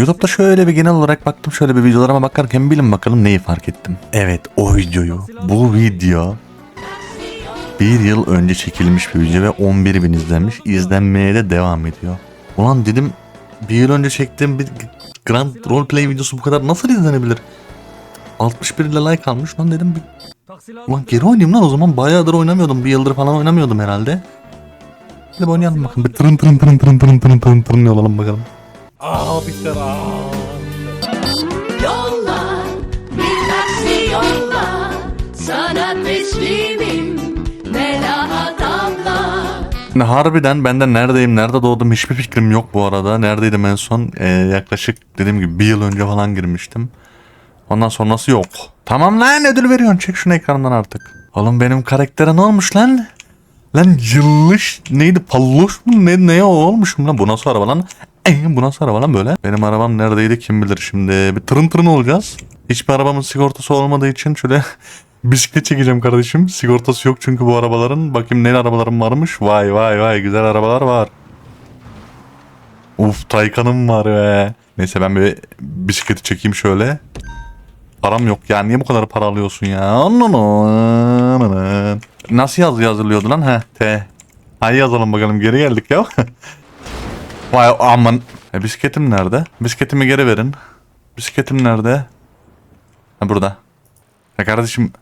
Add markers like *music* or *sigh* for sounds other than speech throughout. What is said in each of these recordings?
YouTube'da şöyle bir genel olarak baktım şöyle bir videolarıma bakarken bilin bakalım neyi fark ettim. Evet o videoyu bu video bir yıl önce çekilmiş bir video ve 11 bin izlenmiş. İzlenmeye de devam ediyor. Ulan dedim bir yıl önce çektiğim bir Grand Roleplay videosu bu kadar nasıl izlenebilir? 61 ile like almış lan dedim bir Ulan geri oynayayım lan o zaman bayağıdır oynamıyordum. Bir yıldır falan oynamıyordum herhalde. Hadi oynayalım bakalım. Bir tırın tırın tırın tırın tırın tırın tırın tırın yolalım bakalım. Yolla bir taksi yolla Sana teslimim Melahat Şimdi harbiden benden neredeyim, nerede doğdum hiçbir fikrim yok bu arada. Neredeydim en son? Ee, yaklaşık dediğim gibi bir yıl önce falan girmiştim. Ondan sonrası yok. Tamam lan ödül veriyorsun. Çek şunu ekrandan artık. Oğlum benim karaktere ne olmuş lan? Lan cıllış neydi palloş mu ne, ne o olmuşum lan bu nasıl araba lan? E, bu nasıl araba lan böyle? Benim arabam neredeydi kim bilir şimdi. Bir tırın tırın olacağız. Hiçbir arabamın sigortası olmadığı için şöyle *laughs* bisiklet çekeceğim kardeşim. Sigortası yok çünkü bu arabaların. Bakayım ne arabalarım varmış. Vay vay vay güzel arabalar var. Uf Taycan'ım var be. Neyse ben bir bisikleti çekeyim şöyle. Param yok ya. Niye bu kadar para alıyorsun ya? Nasıl yaz yazılıyordu lan? He. T. Hay yazalım bakalım. Geri geldik ya. *laughs* Vay aman. E, bisikletim nerede? Bisikletimi geri verin. Bisikletim nerede? Ha burada. Ya kardeşim.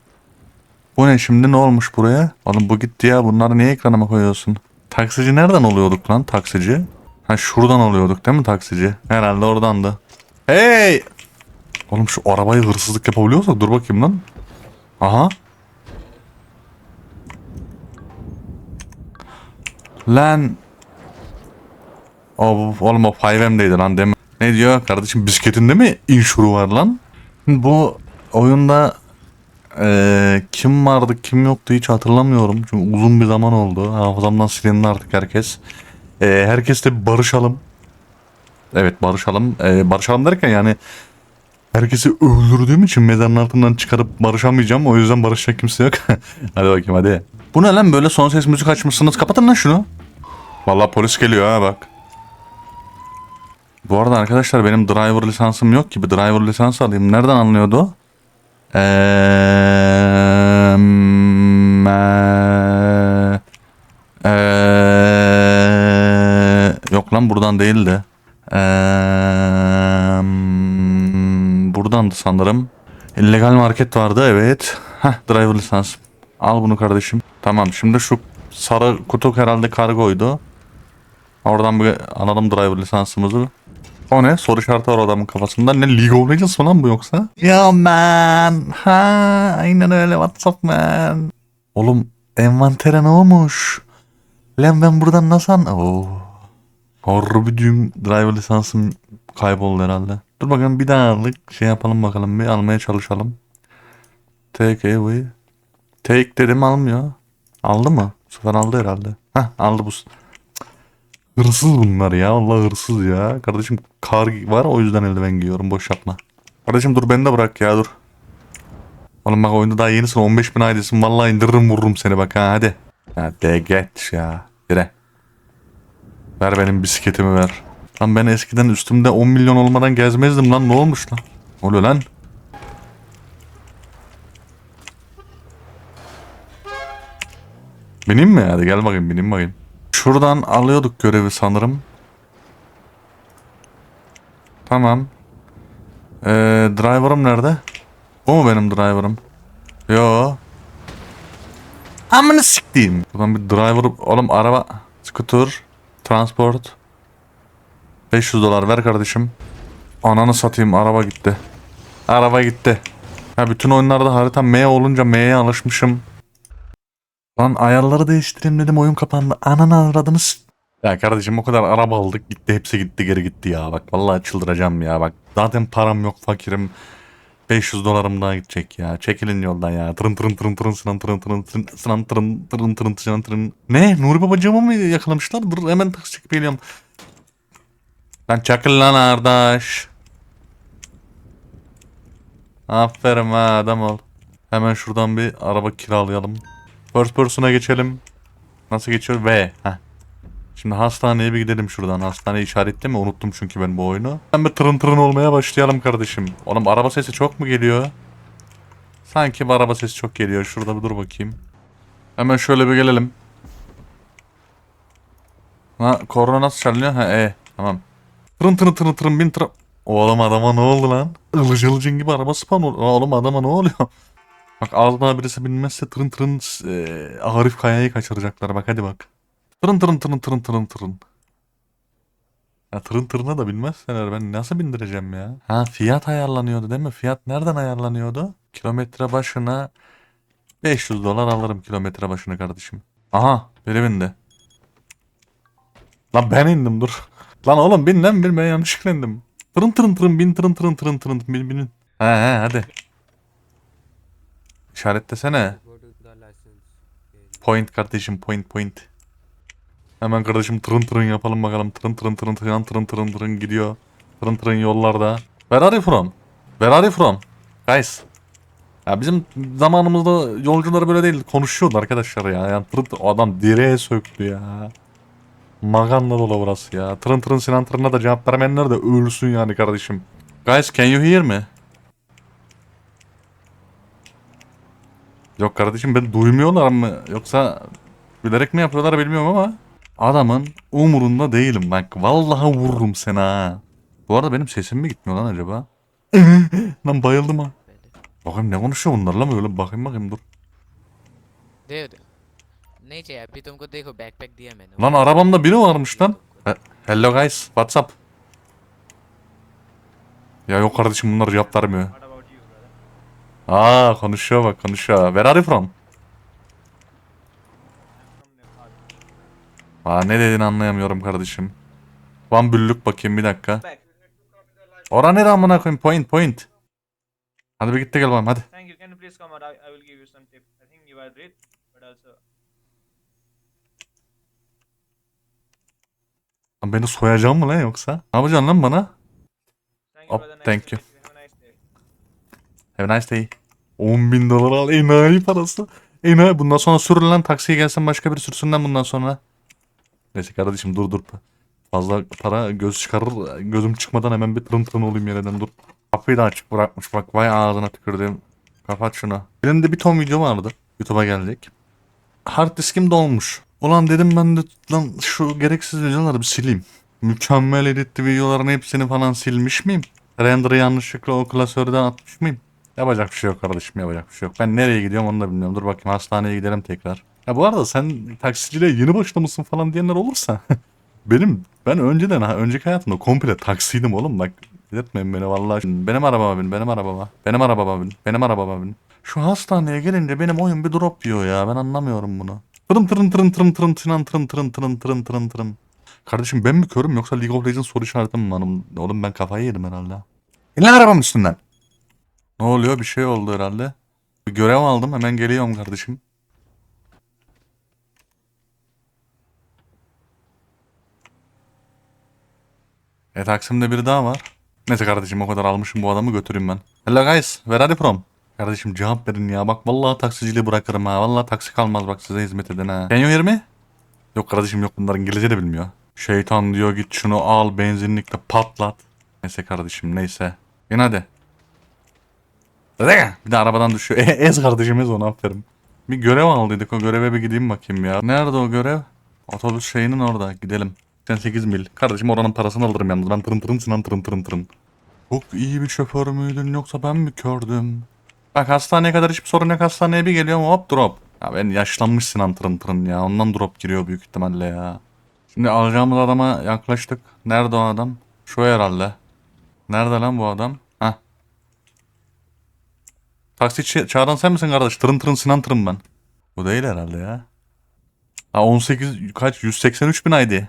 Bu ne şimdi ne olmuş buraya? Oğlum bu gitti ya. Bunları niye ekranıma koyuyorsun? Taksici nereden oluyorduk lan taksici? Ha şuradan oluyorduk değil mi taksici? Herhalde oradandı. Hey! Oğlum şu arabayı hırsızlık yapabiliyorsak dur bakayım lan. Aha. Lan. O, oğlum o 5M'deydi lan mi? Ne diyor kardeşim bisikletinde mi inşuru var lan? Bu oyunda eee, kim vardı kim yoktu hiç hatırlamıyorum. Çünkü uzun bir zaman oldu. Hafızamdan silindi artık herkes. Eee herkesle barışalım. Evet barışalım. Eee, barışalım derken yani herkesi öldürdüğüm için mezarın altından çıkarıp barışamayacağım. O yüzden barışacak kimse yok. *laughs* hadi bakayım hadi. Bu ne lan böyle son ses müzik açmışsınız. Kapatın lan şunu. Vallahi polis geliyor ha bak. Bu arada arkadaşlar benim driver lisansım yok ki. Bir driver lisansı alayım. Nereden anlıyordu? o? Eee, yok lan buradan değildi. Eee, buradandı sanırım. İllegal market vardı evet. Heh driver lisans. Al bunu kardeşim. Tamam şimdi şu sarı kutu herhalde kargoydu. Oradan bir alalım driver lisansımızı. O ne? Soru işareti var adamın kafasında. Ne League of Legends mı bu yoksa? Ya man. Ha aynen öyle WhatsApp man. Oğlum envantere ne olmuş? Lan ben buradan nasıl an... Oo. Harbi düğüm driver lisansım kayboldu herhalde. Dur bakalım bir daha aldık. Şey yapalım bakalım bir almaya çalışalım. Take away. Take dedim almıyor. Aldı mı? Bu aldı herhalde. Heh aldı bu. Hırsız bunlar ya. Allah hırsız ya. Kardeşim kar var o yüzden eldiven giyiyorum. Boş yapma. Kardeşim dur beni de bırak ya dur. Oğlum bak oyunda daha yenisin 15 bin aydesin. Vallahi indiririm vururum seni bak ha hadi. Ya de geç ya. Dire. Ver benim bisikletimi ver. Lan ben eskiden üstümde 10 milyon olmadan gezmezdim lan ne olmuş lan? Oluyor lan? Bineyim mi? Hadi gel bakayım bineyim bakayım. Şuradan alıyorduk görevi sanırım. Tamam. Ee, driver'ım nerede? Bu mu benim driver'ım? Yo. Amına siktiğim. Buradan bir driver... Oğlum araba... Scooter... Transport... 500 dolar ver kardeşim. Ananı satayım araba gitti. Araba gitti. Ya bütün oyunlarda harita M olunca M'ye alışmışım. Lan ayarları değiştireyim dedim oyun kapandı. Ananı avradınız. Ya kardeşim o kadar araba aldık gitti hepsi gitti geri gitti ya. Bak vallahi çıldıracağım ya. Bak zaten param yok fakirim. 500 dolarım daha gidecek ya. Çekilin yoldan ya. Tırın tırın tırın tırın sınan tırın tırın sınan tırın tırın tırın sınan tırın. Ne? Nuri babacığımı mı yakalamışlar? Dur hemen taksi çekip geliyorum. Lan çakıl lan kardeş aferin ha adam ol. Hemen şuradan bir araba kiralayalım First person'a geçelim. Nasıl geçiyor? V. Heh. Şimdi hastaneye bir gidelim şuradan. Hastaneyi işaretle mi? Unuttum çünkü ben bu oyunu. Hemen bir tırın tırın olmaya başlayalım kardeşim. Oğlum araba sesi çok mu geliyor? Sanki bir araba sesi çok geliyor. Şurada bir dur bakayım. Hemen şöyle bir gelelim. Ha korna nasıl çalınıyor? Ha e tamam. Tırın tırın tırın tırın bin tırın. Oğlum adama ne oldu lan? Ilıcı ılıcın gibi araba spam oldu. Oğlum adama ne oluyor? Bak ağzına birisi binmezse tırın tırın e, Arif Kaya'yı kaçıracaklar bak hadi bak. Tırın tırın tırın tırın tırın tırın. Ya tırın tırına da bilmezseler ben nasıl bindireceğim ya? Ha fiyat ayarlanıyordu değil mi? Fiyat nereden ayarlanıyordu? Kilometre başına 500 dolar alırım kilometre başına kardeşim. Aha biri bindi. Lan ben indim dur. Lan oğlum bin lan bin ben yanlışlıkla indim. Tırın tırın tırın bin tırın tırın tırın tırın bin binin. He he hadi. İşaretlesene. Point kardeşim point point. Hemen kardeşim tırın tırın yapalım bakalım. Tırın tırın tırın tırın tırın tırın tırın gidiyor. Tırın tırın yollarda. Where are you from? Where are you from? Guys. Ya bizim zamanımızda yolcular böyle değil konuşuyordu arkadaşlar ya. Yani tırın o adam direğe söktü ya. Maganda dolu burası ya. Tırın tırın Sinan tırına da cevap vermeyenler de ölsün yani kardeşim. Guys can you hear me? Yok kardeşim ben duymuyorlar mı yoksa bilerek mi yapıyorlar bilmiyorum ama adamın umurunda değilim bak vallahi vururum seni ha. Bu arada benim sesim mi gitmiyor lan acaba? *laughs* lan bayıldım ha. Bakayım ne konuşuyor bunlarla mı öyle bakayım bakayım dur. Dude नहीं चाहिए अभी तुमको देखो बैकपैक दिया मैंने Lan arabamda biri varmış lan. He- Hello guys what's up? Ya yok kardeşim bunlar cevap vermiyor. Aa konuşuyor bak konuşuyor. Where are you from? Aa ne dediğini anlayamıyorum kardeşim. Van büllük bakayım bir dakika. Ora nere amına koyayım point point. Hadi bir git de gel bakalım hadi. Thank you. Can you please come out? I, I will give you some tips. I think you are great, but also Lan beni soyacak mı lan yoksa? Ne yapacaksın lan bana? Oh, nice thank you. service. Have a nice day. Have a nice day. 10 bin dolar al enayi parası. Enayi bundan sonra sürün lan taksiye gelsin başka biri sürsün lan bundan sonra. Neyse kardeşim dur dur. Fazla para göz çıkarır. Gözüm çıkmadan hemen bir tırın tırın olayım yerden dur. Kapıyı da açık bırakmış bak vay ağzına tükürdüğüm. Kapat şunu. Elimde bir ton video vardı. YouTube'a geldik. Hard diskim dolmuş. Ulan dedim ben de lan şu gereksiz videoları bir sileyim. Mükemmel editli videoların hepsini falan silmiş miyim? Render'ı yanlışlıkla o klasörden atmış mıyım? Yapacak bir şey yok kardeşim yapacak bir şey yok. Ben nereye gidiyorum onu da bilmiyorum. Dur bakayım hastaneye gidelim tekrar. Ya bu arada sen taksiciliğe yeni başlamışsın falan diyenler olursa. benim ben önceden ha önceki hayatımda komple taksiydim oğlum bak. Delirtmeyin beni vallahi. Benim arabama bin, benim arabama. Benim arabama bin, benim arabama bin. Şu hastaneye gelince benim oyun bir drop diyor ya. Ben anlamıyorum bunu. Tırın tırın tırın tırın tırın tırın tırın tırın tırın tırın tırın tırın. Kardeşim ben mi körüm yoksa League of Legends soru işareti mi var? Oğlum ben kafayı yedim herhalde. İn lan arabamın üstünden. Ne oluyor? Bir şey oldu herhalde. Görev aldım. Hemen geliyorum kardeşim. E Taksim'de biri daha var. Neyse kardeşim o kadar almışım bu adamı götüreyim ben. Hello guys. Where are you from? Kardeşim cevap verin ya. Bak vallahi taksiciliği bırakırım ha. Vallahi taksi kalmaz bak size hizmet edin ha. Can you hear me? Yok kardeşim yok bunlar İngilizce de bilmiyor. Şeytan diyor git şunu al benzinlikle patlat. Neyse kardeşim neyse. İn hadi. Bir de arabadan düşüyor. *laughs* E, ez kardeşim ez onu aferin. Bir görev aldıydık o göreve bir gideyim bakayım ya. Nerede o görev? Otobüs şeyinin orada gidelim. 88 mil. Kardeşim oranın parasını alırım yalnız. Ben tırın tırın sinan tırın tırın tırın. Çok iyi bir şoför müydün yoksa ben mi kördüm? Bak hastaneye kadar hiçbir sorun yok. Hastaneye bir geliyorum hop drop. Ya ben yaşlanmış sinan tırın tırın ya. Ondan drop giriyor büyük ihtimalle ya. Şimdi alacağımız adama yaklaştık. Nerede o adam? Şu herhalde. Nerede lan bu adam? Taksi çağıran sen misin kardeş? Tırın tırın sinan tırın ben. Bu değil herhalde ya. Ha 18 kaç? 183 bin ID.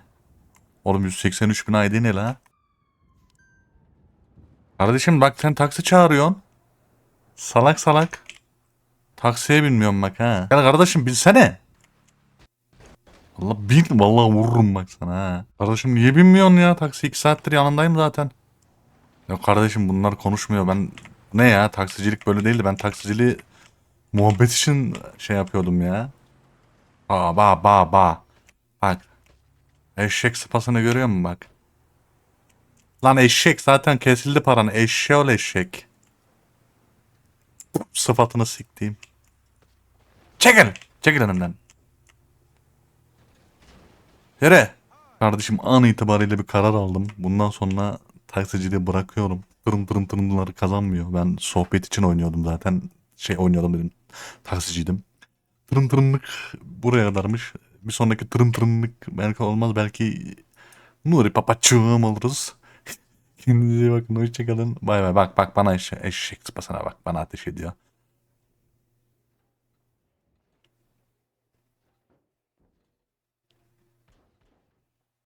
Oğlum 183 bin ID ne la? Kardeşim bak sen taksi çağırıyorsun. Salak salak. Taksiye binmiyorum bak ha. Gel kardeşim binsene. Allah bin vallahi vururum bak sana ha. Kardeşim niye binmiyorsun ya? Taksi 2 saattir yanındayım zaten. Ya kardeşim bunlar konuşmuyor. Ben ne ya taksicilik böyle değildi. Ben taksiciliği muhabbet için şey yapıyordum ya. Ba ba ba ba. Bak. Eşek sıpasını görüyor musun bak? Lan eşek zaten kesildi paran. Eşeğol eşek. Sıfatını siktiğim. Çekil. Çekil önümden. Yere. Kardeşim an itibariyle bir karar aldım. Bundan sonra taksiciliği bırakıyorum. Tırım tırım tırımları kazanmıyor. Ben sohbet için oynuyordum zaten. Şey oynuyordum dedim. Taksiciydim. Tırım tırımlık buraya kadarmış. Bir sonraki tırım tırımlık belki olmaz. Belki Nuri papaçığım oluruz. *laughs* Kendinize iyi bakın. Hoşçakalın. Bay bay. Bak bak bana eşek, eşek sıpasına bak. Bana ateş ediyor.